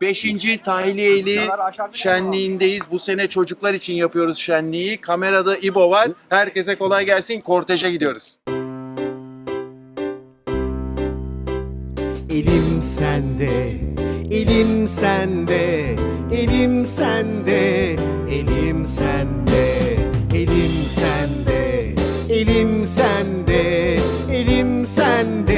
Beşinci Tahliyeli şenliğindeyiz. Bu sene çocuklar için yapıyoruz şenliği. Kamerada İbo var. Herkese kolay gelsin. Korteje gidiyoruz. Elim sende, elim sende, elim sende, elim sende, elim sende, elim sende, elim sende,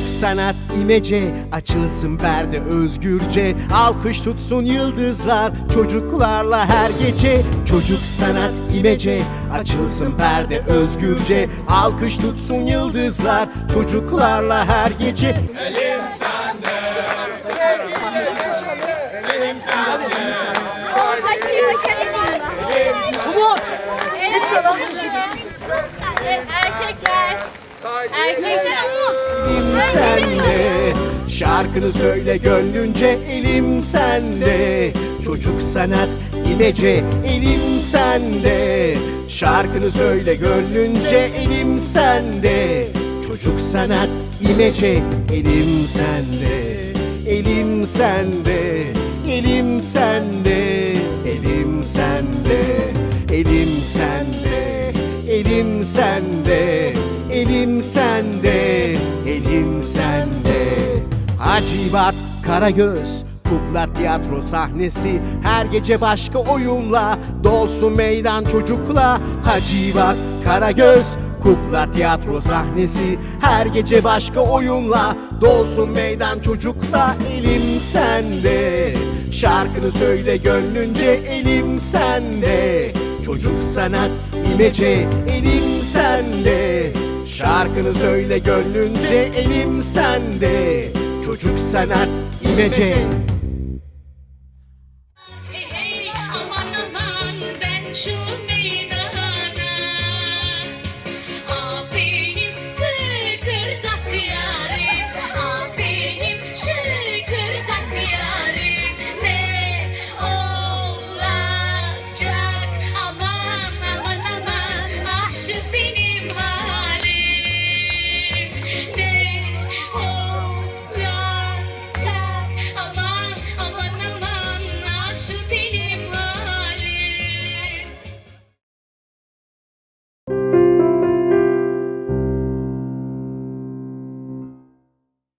Çocuk sanat imece açılsın perde özgürce Alkış tutsun yıldızlar çocuklarla her gece Çocuk sanat imece açılsın perde özgürce Alkış tutsun yıldızlar çocuklarla her gece Ortayı başarılı valla. Umut! Evet. Evet, Erkekler. Erkekler Umut. Elim sende. Şarkını söyle gönlünce elim sende. Çocuk sanat imece elim sende. Şarkını söyle gönlünce elim sende. Çocuk sanat imece elim sende. Elim sende Elim sende Elim sende Elim sende Elim sende Elim sende Elim sende. Hacivat Karagöz Kukla tiyatro sahnesi. Her gece başka oyunla Dolsun meydan çocukla. Hacivat Karagöz Kukla tiyatro sahnesi. Her gece başka oyunla Dolsun meydan çocukla. Elim sende Şarkını söyle gönlünce. Elim sende Çocuk sanat imece. Elim sende Şarkını söyle gönlünce Elim sende. Çocuk sanat imece Hey hey aman aman ben şu